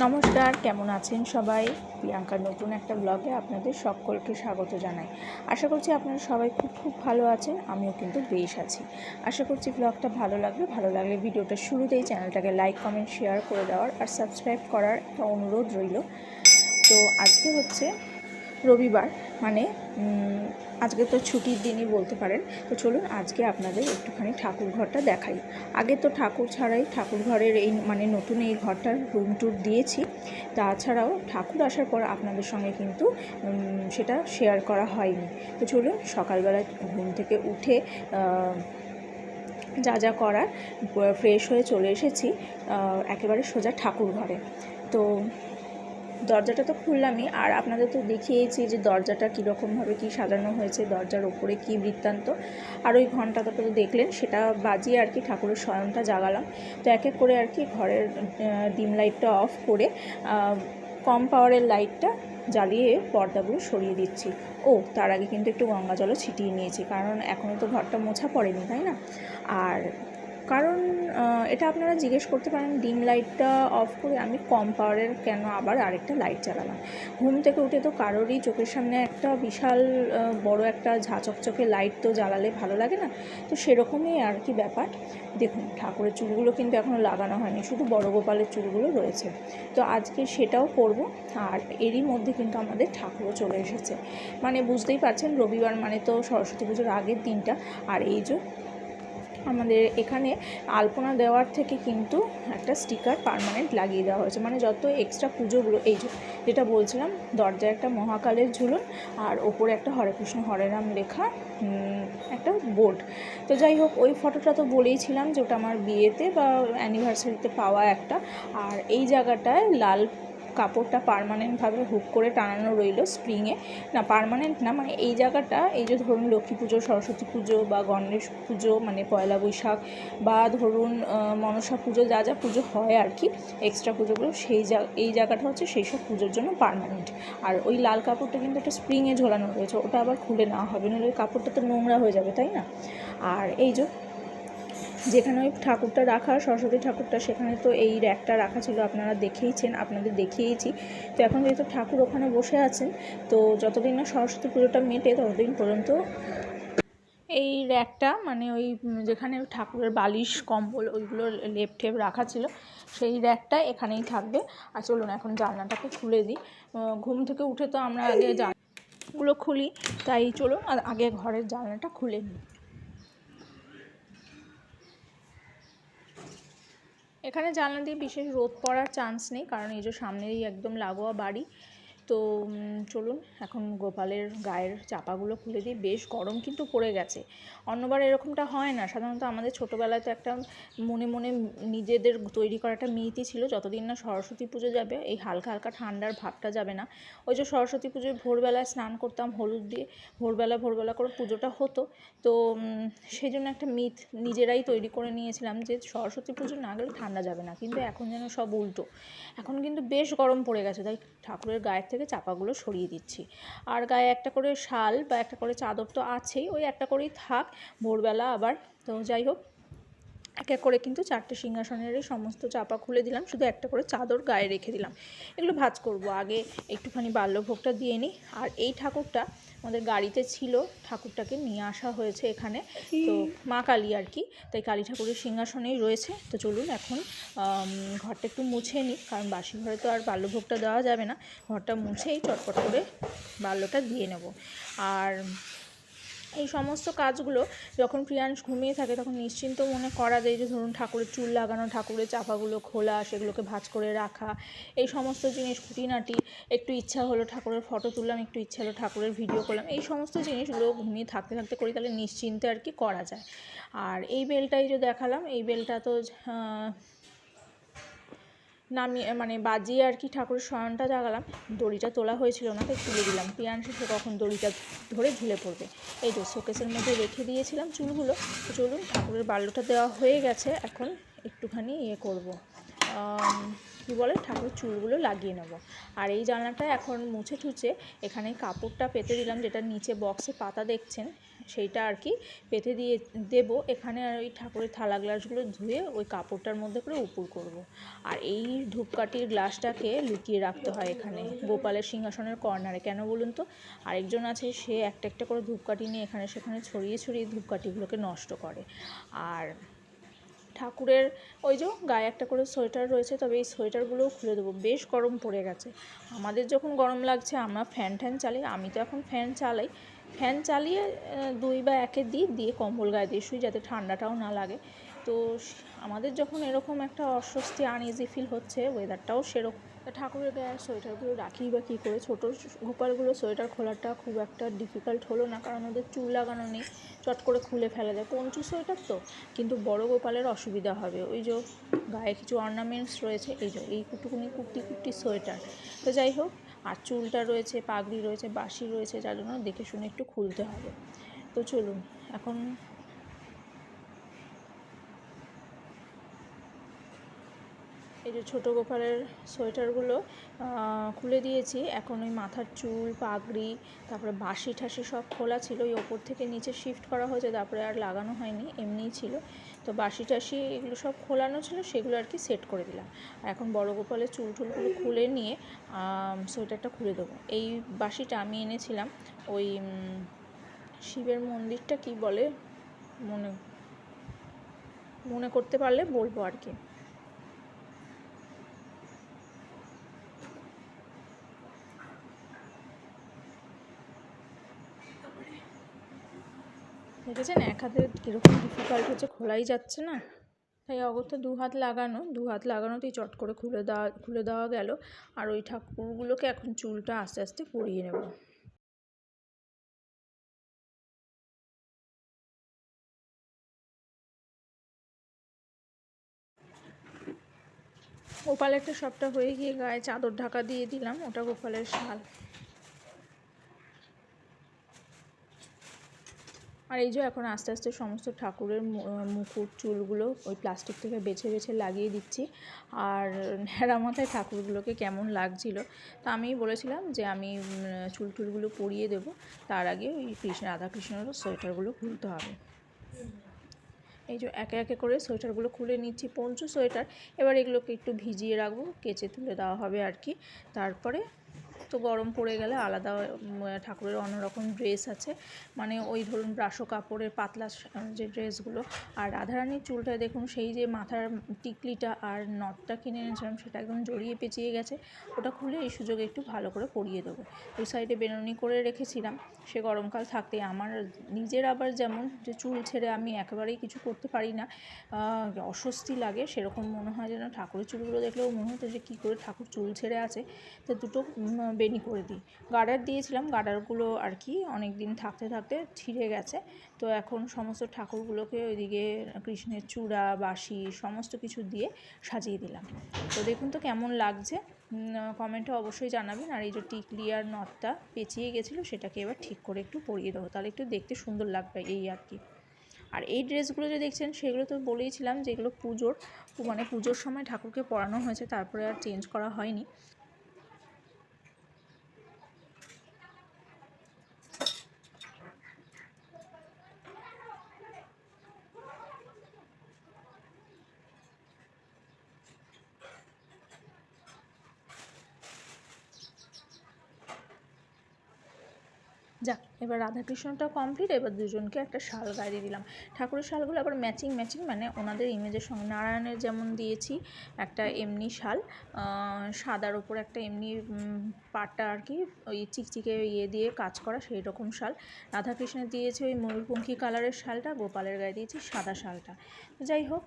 নমস্কার, কেমন আছেন সবাই? প্রিয়াঙ্কার নতুন একটা ব্লগে আপনাদের সকলকে স্বাগত জানাই। আশা করছি আপনারা সবাই খুব খুব ভালো আছেন, আমিও কিন্তু বেশ আছি। আশা করছি ব্লগটা ভালো লাগবে, ভালো লাগলে ভিডিওটা শুরুতেই চ্যানেলটাকে লাইক কমেন্ট শেয়ার করে দেওয়ার আর সাবস্ক্রাইব করার একটা অনুরোধ রইল। তো আজকে হচ্ছে রবিবার মানে আজকে তো ছুটির দিনই বলতে পারেন। তো চলুন আজকে আপনাদের একটুখানি ঠাকুর ঘরটা দেখাই। আগে তো ঠাকুর ছাড়াই ঠাকুর ঘরের এই মানে নতুন এই ঘরটার রুম টুর দিয়েছি। তাছাড়াও ঠাকুর আসার পর আপনাদের সঙ্গে কিন্তু সেটা শেয়ার করা হয়নি। তো চলুন সকালবেলা ঘুম থেকে উঠে যা যা করার ফ্রেশ হয়ে চলে এসেছি একেবারে সোজা ঠাকুর ঘরে। তো দরজাটা তো খুললামই, আর আপনাদের তো দেখিয়েছি যে দরজাটা কীরকমভাবে কী সাজানো হয়েছে, দরজার ওপরে কী বৃত্তান্ত, আর ওই ঘন্টাটা তো দেখলেন, সেটা বাজিয়ে আর কি ঠাকুরের স্বয়ংটা জাগালাম। তো এক এক করে আর কি ঘরের ডিম লাইটটা অফ করে কম পাওয়ারের লাইটটা জ্বালিয়ে পর্দাগুলো সরিয়ে দিচ্ছি। ও, তার আগে কিন্তু একটু গঙ্গা জলও ছিটিয়ে নিয়েছি, কারণ এখনও তো ঘরটা মোছা পড়েনি, তাই না? আর কারণ এটা আপনারা জিজ্ঞেস করতে পারেন, ডিম লাইটটা অফ করে আমি কম পাওয়ারের কেন আবার আরেকটা লাইট জ্বালালাম? ঘুম থেকে উঠে তো কারোরই চোখের সামনে একটা বিশাল বড় একটা ঝাঁচকচকে লাইট তো জ্বালালে ভালো লাগে না? তো সেরকমই আর কি ব্যাপার। দেখুন, ঠাকুরের চুলগুলো কিন্তু এখনও লাগানো হয়নি, শুধু বড় গোপালের চুলগুলো রয়েছে। তো আজকে সেটাও করব, আর এরই মধ্যে কিন্তু আমাদের ঠাকুরও চলে এসেছে। মানে বুঝতেই পারছেন, রবিবার মানে তো সরস্বতী পুজোর আগের দিনটা, আর এই যে আমাদের এখানে আলপনা দেওয়ার থেকে কিন্তু একটা স্টিকার পার্মানেন্ট লাগিয়ে দেওয়া হয়েছে। মানে যত এক্সট্রা পুজোগুলো, এই যেটা বলছিলাম, দরজায় একটা মহাকালের ঝুলন আর ওপরে একটা হরে কৃষ্ণ হরে রাম লেখা একটা বোর্ড তো যাই হোক, ওই ফটোটা তো বলেইছিলাম যে ওটা আমার বিয়েতে বা অ্যানিভার্সারিতে পাওয়া একটা। আর এই জায়গাটায় লাল কাপড়টা পারমানেন্টভাবে হুক করে টানানো রইল স্প্রিংয়ে না পারমানেন্ট না মানে এই জায়গাটা, এই যে ধরুন লক্ষ্মী পুজো, সরস্বতী পুজো বা গণেশ পুজো মানে পয়লা বৈশাখ বা ধরুন মনসা পুজো, যা যা পুজো হয় আর কি এক্সট্রা পুজোগুলো, সেই জা, এই জায়গাটা হচ্ছে সেই সব পুজোর জন্য পারমানেন্ট আর ওই লাল কাপড়টা কিন্তু একটা স্প্রিংয়ে ঝোলানো রয়েছে, ওটা আবার খুলে নেওয়া হবে নাহলে ওই কাপড়টা তো নোংরা হয়ে যাবে, তাই না? আর এই যে যেখানে ওই ঠাকুরটা রাখা, সরস্বতী ঠাকুরটা সেখানে তো এই র্যাকটা রাখা ছিল, আপনারা দেখেইছেন, আপনাদের দেখিয়েছি তো এখন যেহেতু ঠাকুর ওখানে বসে আছেন, তো যতদিন না সরস্বতী পুজোটা মেটে ততদিন পর্যন্ত এই র্যাকটা মানে ওই যেখানে ঠাকুরের বালিশ, কম্বল, ওইগুলো লেপ টেপ রাখা ছিল, সেই র্যাকটা এখানেই থাকবে। আর চলুন এখন জানলাটাকে খুলে দিই। ঘুম থেকে উঠে তো আমরা আগে জানলাগুলো খুলি, তাই চলুন আর আগে ঘরের জানলাটা খুলে নিই। এখানে জানলা দিয়ে বিশেষ রোদ পড়ার চান্স নেই, কারণ এই যে সামনেই একদম লাগোয়া বাড়ি। তো চলুন, এখন গোপালের গায়ের চাপাগুলো খুলে দিই। বেশ গরম কিন্তু পড়ে গেছে। অন্যবার এরকমটা হয় না। সাধারণত আমাদের ছোটোবেলায় তো একটা মনে মনে নিজেদের তৈরি করা একটা মিতি ছিল, যতদিন না সরস্বতী পুজো যাবে, এই হালকা হালকা ঠান্ডার ভাবটা যাবে না। ওই যে সরস্বতী পুজোয় ভোরবেলায় স্নান করতাম, হলুদ দিয়ে ভোরবেলা ভোরবেলা করে পুজোটা হতো। তো সেই জন্য একটা মিথ নিজেরাই তৈরি করে নিয়েছিলাম যে, সরস্বতী পুজো না গেলে ঠান্ডা যাবে না। কিন্তু এখন যেন সব উল্টো। এখন কিন্তু বেশ গরম পড়ে গেছে। তাই ঠাকুরের গায়ের থেকে চাপাগুলো সরিয়ে দিচ্ছি। আর গায়ে একটা করে শাল বা একটা করে চাদর তো আছেই, ওই একটা করেই থাক। ভোরবেলা আবার, তো যাই হোক। এক এক করে কিন্তু চারটে সিংহাসনেরই সমস্ত চাপা খুলে দিলাম শুধু একটা করে চাদর গায়ে রেখে দিলাম। এগুলো ভাজ করব আগে একটুখানি বাল্যভোগটা দিয়ে নিই। আর এই ঠাকুরটা আমাদের গাড়িতে ছিল ঠাকুরটাকে নিয়ে আসা হয়েছে এখানে। তো মা কালী আর কি তাই কালী ঠাকুরের সিংহাসনেই রয়েছে। তো চলুন এখন ঘরটা একটু মুছে নিই কারণ বাসি ঘরে তো আর বাল্যভোগটা দেওয়া যাবে না। ঘরটা মুছেই চটপট করে বাল্যটা দিয়ে নেব। আর এই সমস্ত কাজগুলো যখন প্রিয়াংশ ঘুমিয়ে থাকে তখন নিশ্চিন্ত মনে করা যায় যে ধরুন ঠাকুরের চুল লাগানো, ঠাকুরের চাপাগুলো খোলা, সেগুলোকে ভাঁজ করে রাখা, এই সমস্ত জিনিস খুঁটিনাটি, একটু ইচ্ছা হলো ঠাকুরের ফটো তুললাম, একটু ইচ্ছা হলো ঠাকুরের ভিডিও করলাম, এই সমস্ত জিনিসগুলো ঘুমিয়ে থাকতে থাকতে করি তাহলে নিশ্চিন্তে আর কি করা যায়। আর এই বেলটাই যে দেখালাম, এই বেলটা তো নামিয়ে মানে বাজিয়ে আর কি ঠাকুরের শয়নটা জাগালাম। দড়িটা তোলা হয়েছিল না, তাই তুলে দিলাম। পিয়াংশ সে কখন দড়িটা ধরে ঝুলে পড়বে। এই তো শোকেসের মধ্যে রেখে দিয়েছিলাম চুলগুলো। চলুন, ঠাকুরের বাল্যটা দেওয়া হয়ে গেছে। এখন একটুখানি ইয়ে করব। কী বলে? ঠাকুরের চুলগুলো লাগিয়ে নেব। আর এই জানলাটা এখন মুছে ঠুছে এখানে কাপড়টা পেতে দিলাম, যেটা নিচে বক্সে পাতা দেখছেন। সেইটা আর কি পেতে দিয়ে দেব। এখানে আর ওই ঠাকুরের থালা গ্লাসগুলো ধুয়ে ওই কাপড়টার মধ্যে করে উপুর করব। আর এই ধূপকাঠির গ্লাসটাকে লুকিয়ে রাখতে হয় এখানে, গোপালের সিংহাসনের কর্নারে। কেন বলুন তো? আরেকজন আছে, সে একটা একটা করে ধূপকাঠি নিয়ে এখানে সেখানে ছড়িয়ে ছড়িয়ে ধূপকাঠিগুলোকে নষ্ট করে। আর ঠাকুরের ওই যে গায়ে একটা করে সোয়েটার রয়েছে, তবে এই সোয়েটারগুলোও খুলে দেবো। বেশ গরম পড়ে গেছে। আমাদের যখন গরম লাগছে, আমরা ফ্যান ট্যান চালাই। আমি তো এখন ফ্যান চালাই। ফ্যান চালিয়ে দুই বা একে দিই দিয়ে কম্বল গায়ে দিয়ে শুই যাতে ঠান্ডাটাও না লাগে। তো আমাদের যখন এরকম একটা অস্বস্তি আনইজি ফিল হচ্ছে ওয়েদারটাও সেরকম। ঠাকুরের গায়ে সোয়েটারগুলো রাখি বা কী করে? ছোটো গোপালগুলো সোয়েটার খোলাটা খুব একটা ডিফিকাল্ট হলো না, কারণ ওদের চুল লাগানো নেই, চট করে খুলে ফেলা যায় পঞ্চু সোয়েটার তো, কিন্তু বড় গোপালের অসুবিধা হবে। ওই যে গায়ে কিছু অর্নামেন্টস রয়েছে, এই যে এই কুটুকুনি কুট্টি কুট্টি সোয়েটার। তো যাই হোক আর চুলটা রয়েছে, পাগড়ি রয়েছে, বাঁশি রয়েছে, যার জন্য দেখে শুনে একটু খুলতে হবে। তো চলুন, এখন যে ছোটো গোপালের সোয়েটারগুলো খুলে দিয়েছি। এখন ওই মাথার চুল, পাগড়ি, তারপরে বাঁশি ঠাসি সব খোলা ছিল। ওই ওপর থেকে নিচে শিফট করা হয়েছে, তারপরে আর লাগানো হয়নি, এমনিই ছিল। তো বাঁশি টাসি এগুলো সব খোলানো ছিল, সেগুলো আর কি সেট করে দিলাম। আর এখন বড় গোপালের চুল টুলগুলো খুলে নিয়ে সোয়েটারটা খুলে দেবো। এই বাঁশিটা আমি এনেছিলাম ওই শিবের মন্দিরটা কি বলে? মনে মনে করতে পারলে বলব আর কি। দেখেছেন? এক হাতে কীরকম ডিফিকাল্ট হচ্ছে, খোলাই যাচ্ছে না। তাই অগত্যা দু হাত লাগানো, দু হাত লাগানোতেই চট করে খুলে দেওয়া খুলে দেওয়া গেল। আর ওই ঠাকুরগুলোকে এখন চুলটা আস্তে আস্তে পরিয়ে নেব। গোপালেরটা সবটা হয়ে গিয়ে গায়ে চাদর ঢাকা দিয়ে দিলাম, ওটা গোপালের শাল। আর এই যে এখন আস্তে আস্তে সমস্ত ঠাকুরের মুকুট, চুলগুলো ওই প্লাস্টিক থেকে বেছে বেছে লাগিয়ে দিচ্ছি। আর ন্যাড়া মাথায় ঠাকুরগুলোকে কেমন লাগছিল তা আমি বলেছিলাম যে আমি চুল টুলগুলো পরিয়ে দেবো। তার আগে ওই কৃষ্ণ, রাধাকৃষ্ণেরও সোয়েটারগুলো খুলতে হবে। এই যে একে একে করে সোয়েটারগুলো খুলে নিচ্ছি, পঞ্চু সোয়েটার। এবার এগুলোকে একটু ভিজিয়ে রাখব, কেচে তুলে দেওয়া হবে আর কি। তারপরে তো গরম পড়ে গেলে আলাদা ঠাকুরের অন্যরকম ড্রেস আছে। মানে ওই ধরুন ব্রাশো কাপড়ের পাতলা যে ড্রেসগুলো আর রাধারানীর চুলটায় দেখুন সেই যে মাথার টিকলিটা আর নটটা কিনে এনেছিলাম, সেটা একদম জড়িয়ে পেঁচিয়ে গেছে। ওটা খুলে এই সুযোগে একটু ভালো করে পরিয়ে দেবো। ওই সাইডে বেনুনি করে রেখেছিলাম। সে গরমকাল থাকতে আমার নিজের আবার যেমন যে চুল ছেড়ে আমি একেবারেই কিছু করতে পারি না অস্বস্তি লাগে। সেরকম মনে হয় যেন ঠাকুরের চুলগুলো দেখলেও মনে হতো যে কী করে ঠাকুর চুল ছেড়ে আছে। তো দুটো বেনি করে দিই। গার্ডার দিয়েছিলাম, গার্ডারগুলো আর কি অনেক দিন থাকতে থাকতে ছিঁড়ে গেছে। তো এখন সমস্ত ঠাকুরগুলোকে ওইদিকে কৃষ্ণের চূড়া, বাঁশি সমস্ত কিছু দিয়ে সাজিয়ে দিলাম। তো দেখুন তো কেমন লাগছে। কমেন্টে অবশ্যই জানাবেন। আর এই যে টিকলি আর নথটা পেঁচিয়ে গেছিল, সেটাকে এবার ঠিক করে একটু পরিয়ে দেবো। তাহলে একটু দেখতে সুন্দর লাগবে এই আর কি। আর এই ড্রেসগুলো যে দেখছেন, সেগুলো তো বলেইছিলাম যে এগুলো পুজোর মানে পুজোর সময় ঠাকুরকে পরানো হয়েছে, তারপরে আর চেঞ্জ করা হয়নি। Ya. এবার রাধাকৃষ্ণটা কমপ্লিট এবার দুজনকে একটা শাল দিয়ে দিলাম। ঠাকুরের শালগুলো আবার ম্যাচিং ম্যাচিং মানে ওনাদের ইমেজের সঙ্গে। নারায়ণের যেমন দিয়েছি একটা এমনি শাল সাদার ওপর একটা এমনি পাটটা আর কি, ওই চিকচিকে ইয়ে দিয়ে কাজ করা সেই রকম শাল রাধাকৃষ্ণের দিয়েছি ওই ময়ূরপঙ্খী কালারের শালটা, গোপালের গায়ে দিয়েছি সাদা শালটা। যাই হোক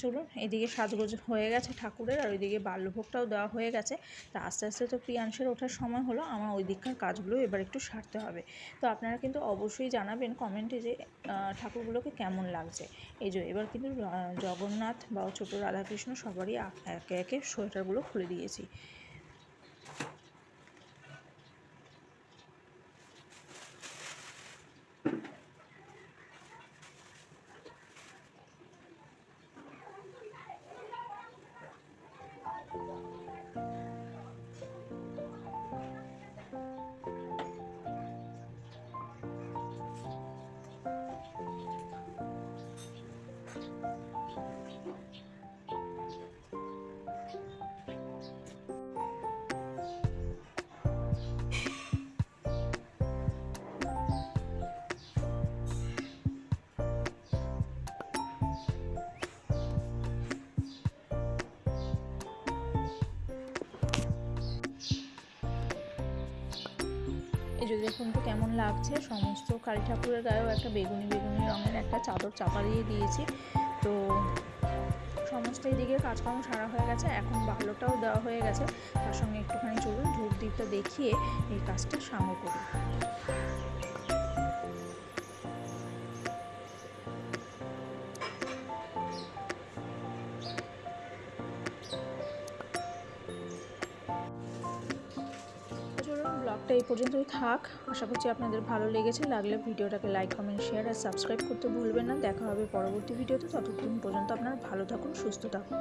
চলুন, এদিকে সাজগোজ হয়ে গেছে ঠাকুরের, আর ওইদিকে বাল্যভোগটাও দেওয়া হয়ে গেছে। তা আস্তে আস্তে তো প্রিয়াংশের ওঠার সময় হলো, আমার ওই দিককার কাজগুলো এবার একটু সারতে হবে। তো আপনারা কিন্তু অবশ্যই জানাবেন কমেন্টে যে ঠাকুরগুলোকে কেমন লাগছে। এই যে, এবার কিন্তু জগন্নাথ বা ছোটো রাধাকৃষ্ণ সবারই একে একে সোয়েটারগুলো খুলে দিয়েছি। পুজো যদি কিন্তু কেমন লাগছে। সমস্ত কালী ঠাকুরের গায়েও একটা বেগুনি বেগুনি রঙের একটা চাদর চাপা দিয়ে দিয়েছি। তো সমস্ত এদিকে কাজকর্ম সারা হয়ে গেছে, এখন ভালোটাও দেওয়া হয়ে গেছে। তার সঙ্গে একটুখানি চলুন ধূপ দ্বীপটা দেখিয়ে এই কাজটা সাঙ্গ করি। এই পর্যন্তই থাক। আশা করছি আপনাদের ভালো লেগেছে। লাগলে ভিডিওটাকে লাইক কমেন্ট শেয়ার আর সাবস্ক্রাইব করতে ভুলবেন না। দেখা হবে পরবর্তী ভিডিওতে। ততক্ষণ পর্যন্ত আপনারা ভালো থাকুন, সুস্থ থাকুন।